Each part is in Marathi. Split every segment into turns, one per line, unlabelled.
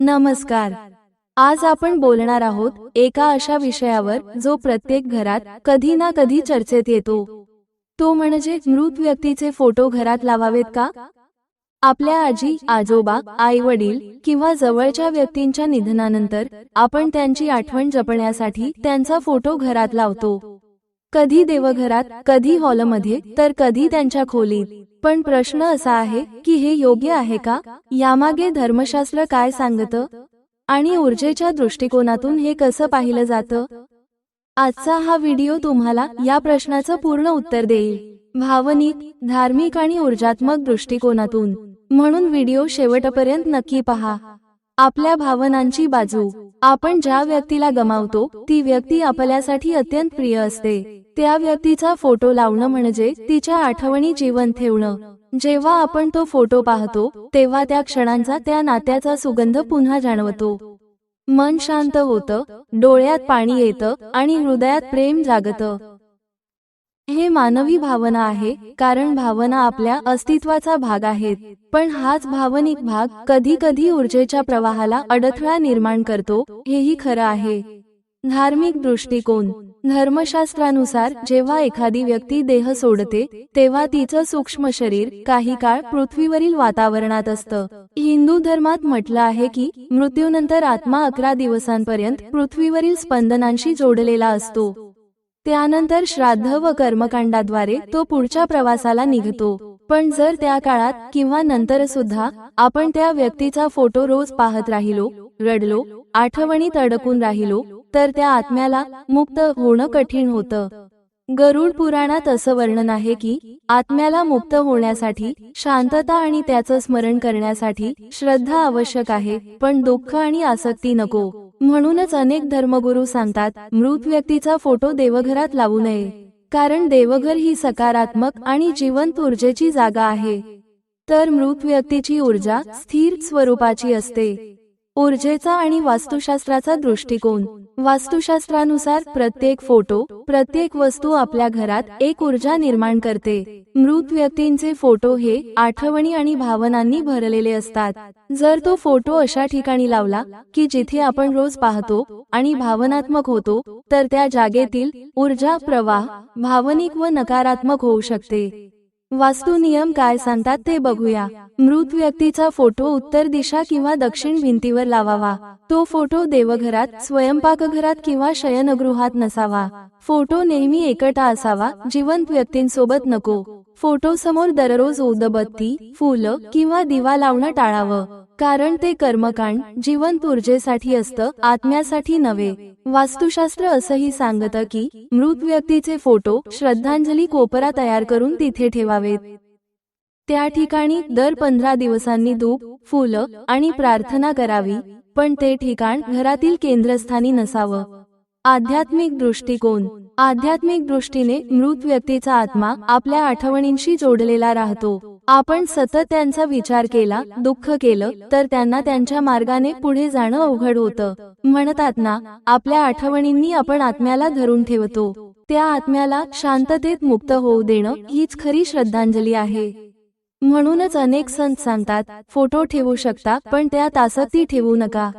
नमस्कार. आज आपण बोलणार आहोत एका अशा विषयावर जो प्रत्येक घरात कधी ना कधी चर्चेत येतो. तो म्हणजे मृत व्यक्तीचे फोटो घरात लावावेत का? आपल्या आजी आजोबा आई वडील किंवा जवळच्या व्यक्तींच्या निधनानंतर आपण त्यांची आठवण जपण्यासाठी त्यांचा फोटो घरात लावतो. कधी देवघरात कधी हॉलमध्ये तर कधी त्यांच्या खोलीत. पण प्रश्न असा आहे की हे योग्य आहे का? यामागे धर्मशास्त्र काय सांगतं? आणि ऊर्जेच्या दृष्टिकोनातून हे कसं पाहिलं जातं? आजचा हा व्हिडिओ तुम्हाला या प्रश्नाचं पूर्ण उत्तर देईल. भावनिक धार्मिक आणि ऊर्जात्मक दृष्टिकोनातून. म्हणून व्हिडिओ शेवटपर्यंत नक्की पहा. आपल्या भावनांची बाजू. आपण ज्या व्यक्तीला गमावतो ती व्यक्ती आपल्यासाठी अत्यंत प्रिय असते. त्या व्यक्तीचा फोटो लावणं म्हणजे तिच्या आठवणी जीवन ठेवणं. जेव्हा आपण तो फोटो पाहतो तेव्हा त्या क्षणांचा त्या नात्याचा सुगंध पुन्हा जाणवतो. मन शांत होतं डोळ्यात पाणी येतं आणि हृदयात प्रेम जागतं. हे मानवी भावना आहे कारण भावना आपल्या अस्तित्वाचा भाग आहेत. पण हाच भावनिक भाग कधी कधी ऊर्जेच्या प्रवाहाला अडथळा निर्माण करतो हेही खरं आहे. धार्मिक दृष्टिकोन. धर्मशास्त्रानुसार जेव्हा एखादी व्यक्ती देह सोडते तेव्हा तिचं सूक्ष्म शरीर काही काळ पृथ्वीवरील वातावरणात असतं. हिंदू धर्मात म्हटलं आहे की मृत्यूनंतर आत्मा अकरा दिवसांपर्यंत पृथ्वीवरील स्पंदनांशी जोडलेला असतो. त्यानंतर श्राद्ध व कर्मकांडाद्वारे तो पुढच्या प्रवासाला निघतो. पण जर त्या काळात किंवा नंतर सुद्धा आपण त्या व्यक्तीचा फोटो रोज पाहत राहिलो रडलो आठवणीत अडकून राहिलो तर त्या आत्म्याला मुक्त होणं कठीण होतं. गरुड पुराणात असं वर्णन आहे की आत्म्याला मुक्त होण्यासाठी शांतता आणि त्याचं स्मरण करण्यासाठी श्रद्धा आवश्यक आहे पण दुःख आणि आसक्ती नको. म्हणूनच अनेक धर्मगुरू सांगतात मृत व्यक्तीचा फोटो देवघरात लावू नये. कारण देवघर ही सकारात्मक आणि जिवंत ऊर्जेची जागा आहे. तर मृत व्यक्तीची ऊर्जा स्थिर स्वरूपाची असते. ऊर्जेचा आणि वास्तुशास्त्राचा दृष्टिकोन. वास्तुशास्त्रानुसार प्रत्येक फोटो प्रत्येक वस्तू आपल्या घरात एक ऊर्जा निर्माण करते. मृत व्यक्तींचे फोटो हे आठवणी आणि भावनांनी भरलेले असतात. जर तो फोटो अशा ठिकाणी लावला की जिथे आपण रोज पाहतो आणि भावनात्मक होतो तर त्या जागेतील ऊर्जा प्रवाह भावनिक व नकारात्मक होऊ शकते. वास्तू नियम काय सांगतात ते बघूया. मृत व्यक्तीचा फोटो उत्तर दिशा किंवा दक्षिण भिंतीवर लावावा. तो फोटो देवघरात स्वयंपाकघरात किंवा शयनगृहात नसावा. फोटो नेहमी एकटा असावा जिवंत व्यक्तींसोबत नको. फोटो समोर दररोज उदबत्ती फुलं किंवा दिवा लावणं टाळावं. कारण ते कर्मकांड जिवंत ऊर्जेसाठी असतं आत्म्यासाठी नव्हे. वास्तुशास्त्र असंही सांगतं की मृत व्यक्तीचे फोटो श्रद्धांजली कोपरा तयार करून तिथे ठेवावेत. त्या ठिकाणी दर पंधरा दिवसांनी धूप फुलं आणि प्रार्थना करावी पण ते ठिकाण घरातील केंद्रस्थानी नसावं. आध्यात्मिक दृष्टिकोन. आध्यात्मिक दृष्टीने मृत व्यक्तीचा आत्मा आपल्या आठवणींशी जोडलेला राहतो. आपण सतत त्यांचा विचार केला दुःख केलं तर त्यांना त्यांच्या मार्गाने पुढे जाणं अवघड होतं. म्हणतात ना आपल्या आठवणींनी आपण आत्म्याला धरून ठेवतो. त्या आत्म्याला शांततेत मुक्त होऊ देणं हीच खरी श्रद्धांजली आहे. म्हणूनच अनेक संत सांगतात फोटो ठेवू शकता पण त्यात आसक्ती ठेवू नका.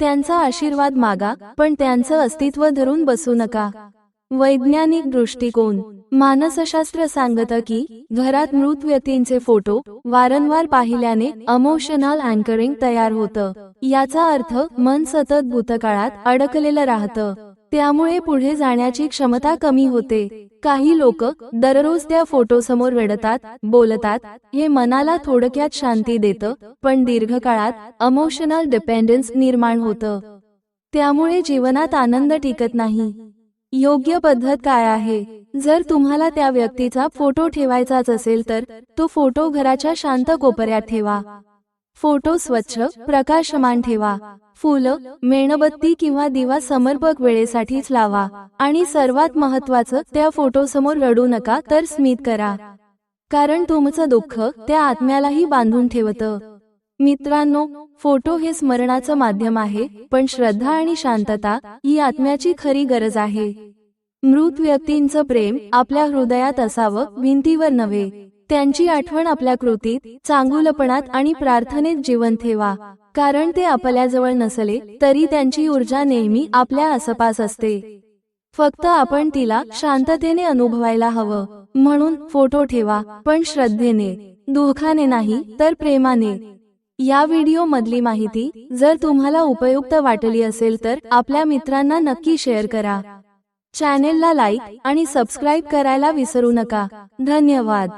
त्यांचा आशीर्वाद मागा पण त्यांचं अस्तित्व धरून बसू नका. वैज्ञानिक दृष्टिकोन. मानसशास्त्र सांगतं की घरात मृत व्यक्तींचे फोटो वारंवार पाहिल्याने अमोशनल अँकरिंग तयार होतं. याचा अर्थ मन सतत भूतकाळात अडकलेलं राहतं. त्यामुळे पुढे जाण्याची क्षमता कमी होते. काही लोक दररोज त्या फोटो समोर रडतात बोलतात हे मनाला थोडक्यात शांती देतं पण दीर्घकाळात अमोशनल डिपेंडन्स निर्माण होतं. त्यामुळे जीवनात आनंद टिकत नाही. योग्य पद्धत काय आहे? जर तुम्हाला त्या व्यक्तीचा फोटो ठेवायचाच असेल तर तो फोटो घराच्या शांत कोपऱ्यात ठेवा. फोटो स्वच्छ प्रकाशमान ठेवा. फुलं मेणबत्ती किंवा दिवा समर्पक वेळेसाठीच लावा. आणि सर्वात महत्वाचं त्या फोटो समोर रडू नका तर स्मित करा. कारण तुमचं दुःख त्या आत्म्यालाही बांधून ठेवतं. मित्रांनो फोटो हे स्मरणाचं माध्यम आहे पण श्रद्धा आणि शांतता ही आत्म्याची खरी गरज आहे. मृत व्यक्तींचं प्रेम आपल्या हृदयात असावं भिंतीवर नव्हे. त्यांची आठवण आपल्या कृतीत चांगुलपणात आणि प्रार्थनेत जीवन ठेवा. कारण ते आपल्याजवळ नसले तरी त्यांची ऊर्जा नेहमी आपल्या आसपास असते. फक्त आपण तिला शांततेने अनुभवायला हवं. म्हणून फोटो ठेवा पण श्रद्धेने दुःखाने नाही तर प्रेमाने. या व्हिडिओ मधली माहिती जर तुम्हाला उपयुक्त वाटली असेल तर आपल्या मित्रांना नक्की शेअर करा. चॅनेलला लाईक आणि सबस्क्राईब करायला विसरू नका. धन्यवाद.